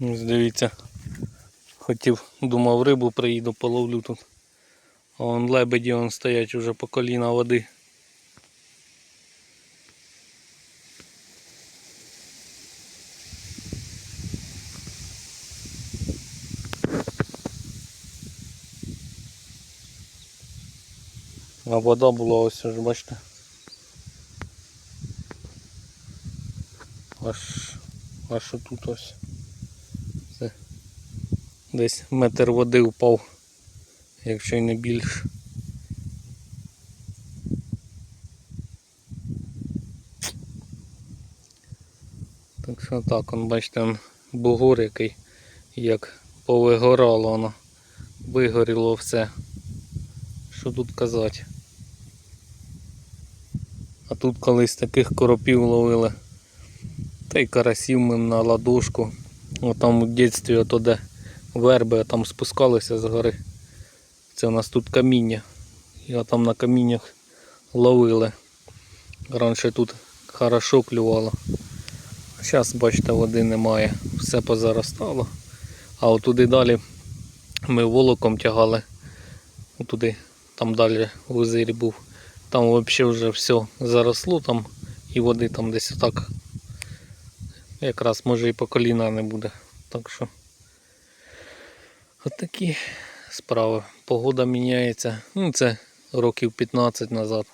Ось дивіться. Хотів, думав, рибу приїду, половлю тут. А вон лебеді вон стоять уже по коліна води. А вода була ось аж бачите. Аж аж тут ось. Це десь метр води впав, якщо й не більше. Так що так, он бачите, он бугор який, як повигорало воно, вигоріло все. Що тут казати? А тут колись таких коропів ловили. Та й карасів ми на ладошку. Отам у дитинстві ото верби, там спускалися з гори. Це у нас тут каміння. І там на каміннях ловили. Раніше тут хорошо клювало. Зараз, бачите, води немає. Все позаростало. А отуди далі ми волоком тягали. Туди, там далі в озері був. Там взагалі вже все заросло там і води там десь отак. Якраз може і по коліна не буде. Так що от такі справи. Погода міняється. Ну, це років 15 назад.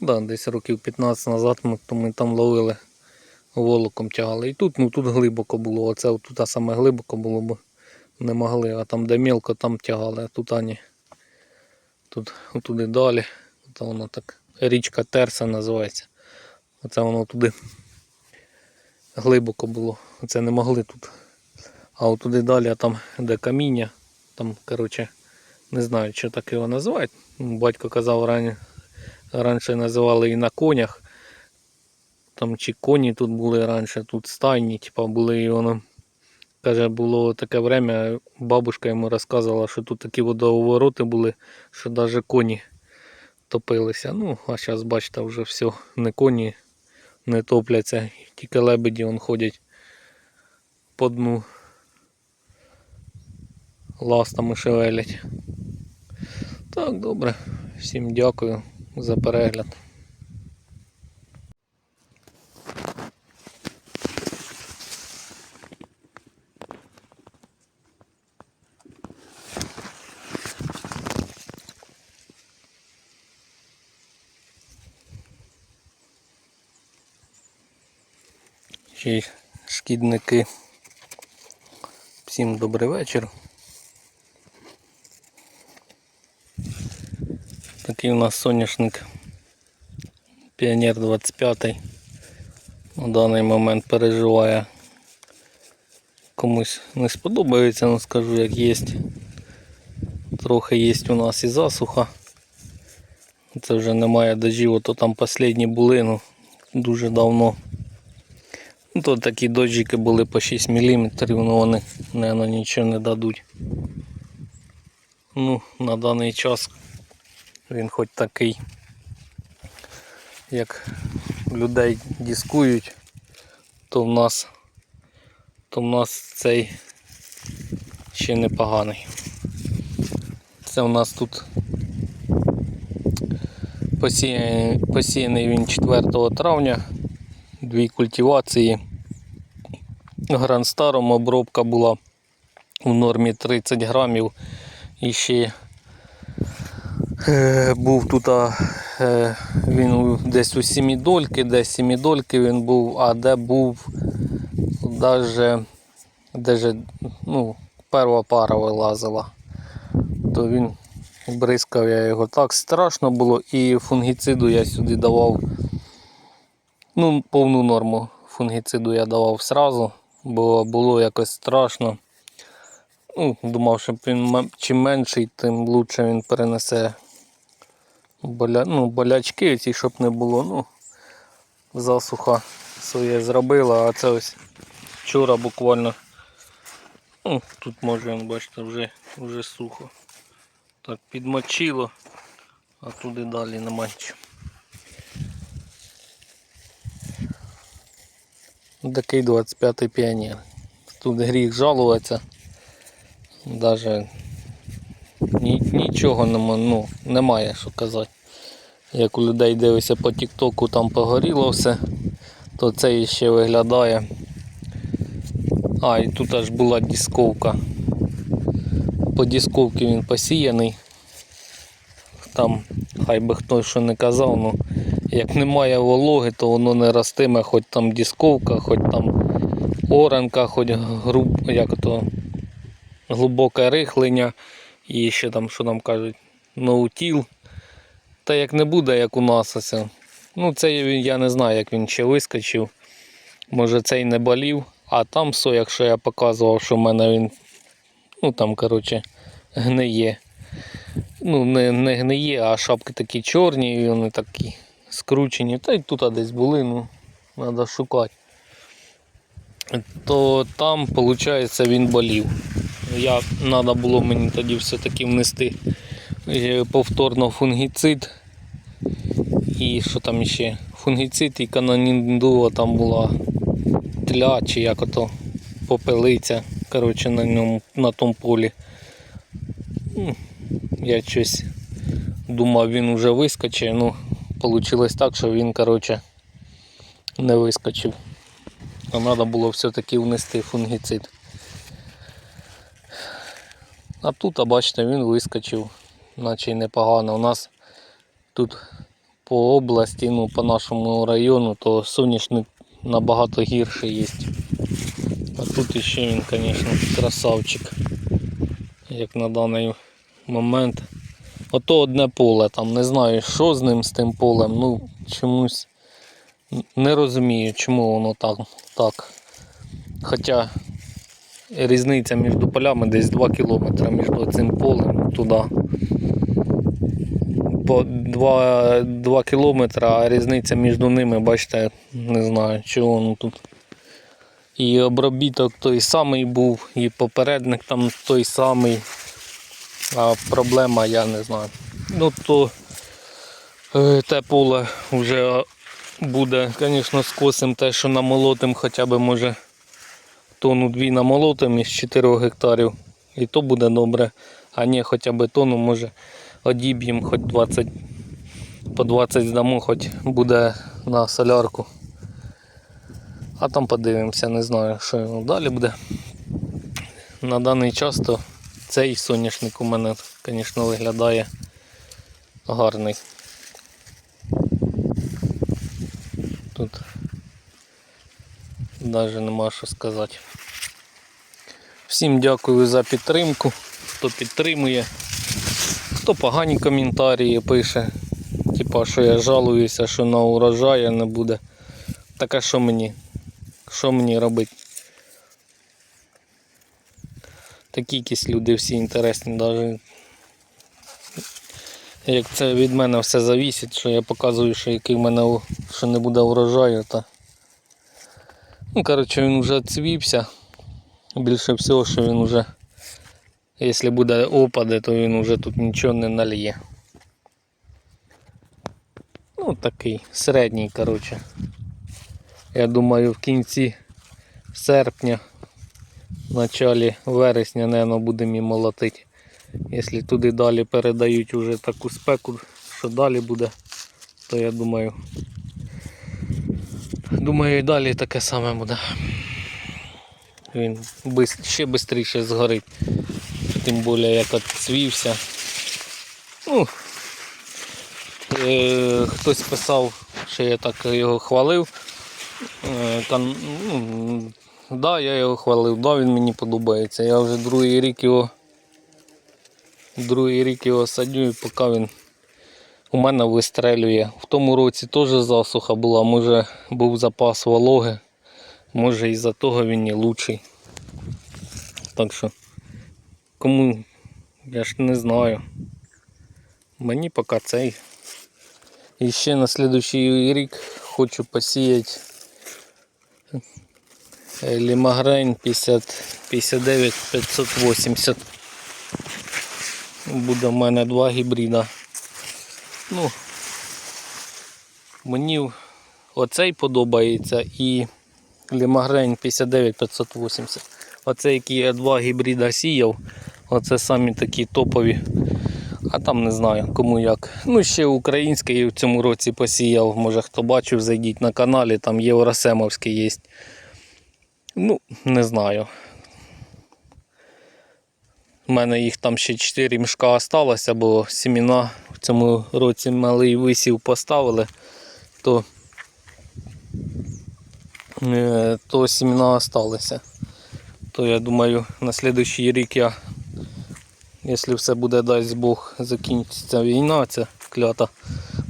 Да, десь років 15 назад ми, то ми там ловили, волоком тягали. І тут, ну тут глибоко було. Оце тут саме глибоко було, бо не могли. А там де мілко, там тягали, а тут ані. Тут туди далі. Та воно так. Річка Терса називається. Оце воно туди глибоко було. Оце не могли тут. А от туди далі, а там де каміння, там, коротше, не знаю, що так його називають. Батько казав, рані, раніше називали і на конях. Там чи коні тут були раніше, тут стайні, типа були і воно. Каже, було таке время, бабушка йому розказувала, що тут такі водовороти були, що навіть коні топилися. Ну, а зараз, бачите, вже все, не коні не топляться, тільки лебеді вон ходять по дну. Ластами шевелять. Так, добре. Всім дякую за перегляд. Ще шкідники. Всім добрий вечір. Такий у нас соняшник Піонер 25 на даний момент переживає. Комусь не сподобається, ну скажу як є. Трохи є у нас і засуха. Це вже немає дождів, то там останні були, ну дуже давно. Ну, то такі дощики були по 6 мм, ну вони, наверное, нічого не дадуть. Ну, на даний час він хоч такий, як людей дискують, то в нас, то в нас цей ще непоганий. Це у нас тут посіяний він 4 травня, дві культивації. Гранд Старом обробка була у нормі 30 грамів. І ще е, був тут е, він десь у сімідольки, десь сімідольки він був, а де був даже, даже ну, перша пара вилазила, то він бризкав я його так страшно було і фунгіциду я сюди давав ну, повну норму фунгіциду я давав сразу, бо було якось страшно. Ну, думав, що він чим менший, тим краще він перенесе боля... ну, болячки, ці, щоб не було. Ну, засуха своє зробила, а це ось вчора буквально. Ну, тут може, он, бачите, вже, вже сухо. Так, підмочило, а туди далі нема нічого. Такий 25-й піонер. тут гріх жалуватися. Ні, нічого нема, ну, немає, що казати. Як у людей дивишся по тіктоку, там погоріло все, то це ще виглядає. А, і тут аж була дисковка. По дисковці він посіяний. Там, хай би хто що не казав, ну як немає вологи, то воно не ростиме, хоч там дисковка, хоч там оранка, хоч груб, як то, глибоке рихлення і ще там, що нам кажуть, ноутіл. Та як не буде, як у нас оце. Ну, це я не знаю, як він ще вискочив. Може цей не болів, а там со, якщо я показував, що в мене він, ну там, коротше, гниє. Ну, не, не гниє, а шапки такі чорні, і вони такі скручені. Та й тут десь були, ну, треба шукати. То там, виходить, він болів. Я треба було мені тоді все-таки внести е, повторно фунгіцид. І що там ще? Фунгіцид і каноніндула там була тля чи як ото попелиця коротше, на ньому на тому полі. Я щось думав, він вже вискочить, ну вийшло так, що він коротше, не вискочив. А треба було все-таки внести фунгіцид. А тут, а бачите, він вискочив, наче й непогано. У нас тут по області, ну по нашому району, то соняшник набагато гірше є. А тут іще він, звісно, красавчик. Як на даний момент. Ото одне поле там, не знаю, що з ним з тим полем, ну чомусь не розумію, чому воно так. так. Хоча різниця між полями десь 2 кілометри між цим полем туди. По 2, 2 кілометри, а різниця між ними, бачите, не знаю, чого воно тут. І обробіток той самий був, і попередник там той самий. А проблема я не знаю. Ну то е, те поле вже буде, звісно, скосим те, що намолотим хоча б може тонну дві намолотим із 4 гектарів. І то буде добре. А не хоча б тонну може одіб'ємо хоч 20 по 20 здамо, хоч буде на солярку. А там подивимося, не знаю, що далі буде. На даний час то цей соняшник у мене, звісно, виглядає гарний. Тут навіть нема що сказати. Всім дякую за підтримку, хто підтримує, хто погані коментарі пише. Типа, що я жалуюся, що на урожаю не буде. Так а що мені? Що мені робити? Такі якісь люди всі інтересні, навіть як це від мене все завісить, що я показую, що який в мене що не буде урожаю, то ну коротше він вже цвівся. Більше всього, що він вже, якщо буде опади, то він вже тут нічого не нальє. Ну такий середній, коротше. Я думаю, в кінці серпня, в началі вересня, напевно, будемо і молотити. Якщо туди далі передають уже таку спеку, що далі буде, то я думаю, думаю і далі таке саме буде. Він ще швидше згорить. Тим більше як отцвівся. Ну, е, хтось писав, що я так його хвалив. Е, кан- ну, да, я його хвалив, да, він мені подобається. Я вже другий рік його другий рік його садю і поки він у мене вистрелює. В тому році теж засуха була, може був запас вологи, може із-за того він і лучший. Так що кому я ж не знаю. Мені поки цей. І ще на слідуючий рік хочу посіяти е, лімагрень 50, 59 580. Буде в мене два гібрида. Ну, мені оцей подобається і лімагрень 59 580. Оце які я два гібрида сіяв. Оце самі такі топові. А там не знаю кому як. Ну, ще український в цьому році посіяв. Може хто бачив, зайдіть на каналі, там Євросемовський є. Ну, не знаю. У мене їх там ще 4 мішка осталося, бо сіміна в цьому році малий висів поставили, то, е, то сіміна осталися. То я думаю, на слідуючий рік я, якщо все буде дасть Бог, закінчиться війна, ця клята,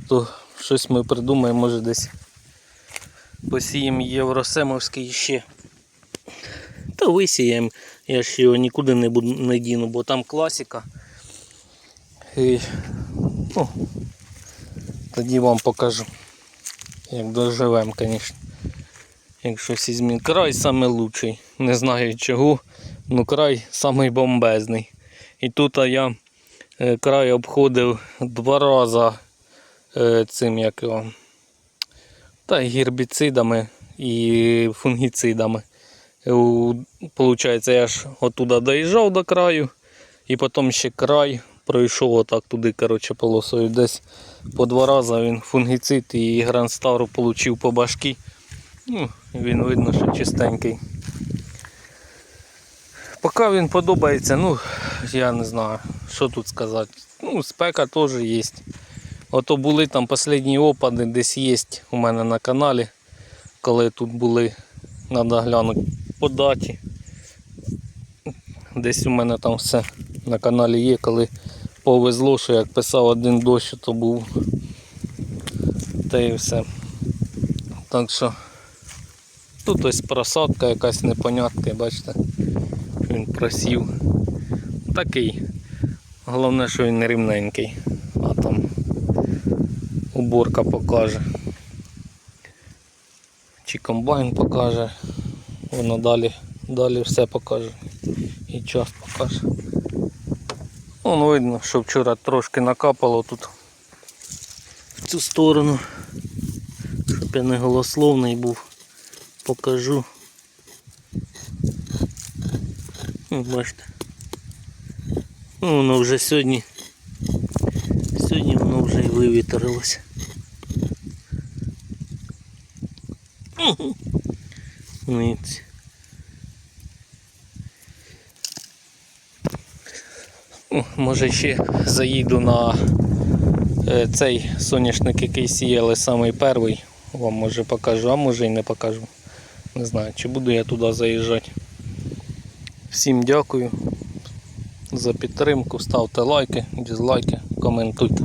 то щось ми придумаємо, може десь посіємо Євросемовський ще. Та висіємо. Я ж його нікуди не буду не діну, бо там класика. І, ну, тоді вам покажу. Як доживемо, звісно. Як щось ізмін. Край лучший. Не знаю чого, але край самий бомбезний. І тут я е, край обходив два рази е, цим як його, та гербіцидами і фунгіцидами. У- Получається, я ж отуда доїжджав до краю, і потім ще край пройшов отак туди, коротше, полосою. Десь по два рази він фунгіцид і гранстару отримав по башки. Ну, він видно, що чистенький. Поки він подобається, ну, я не знаю, що тут сказати. Ну, спека теж є. Ото були там останні опади, десь є у мене на каналі, коли тут були, треба глянути по даті. Десь у мене там все на каналі є, коли повезло, що як писав один дощ, то був. Та і все. Так що тут ось просадка якась непонятка, бачите, він просів. Такий. Головне, що він рівненький, а там уборка покаже. Чи комбайн покаже, воно далі, далі все покаже. І час покаже. Вон видно, що вчора трошки накапало тут в цю сторону. Щоб я не голословний був, покажу. Ну, бачите. Ну, воно вже сьогодні. Сьогодні воно вже і вивітрилося. Ниць. Ну, Може ще заїду на е, цей соняшник, який сіяли самий перший. Вам може покажу, а може і не покажу. Не знаю, чи буду я туди заїжджати. Всім дякую за підтримку, ставте лайки, дизлайки, коментуйте.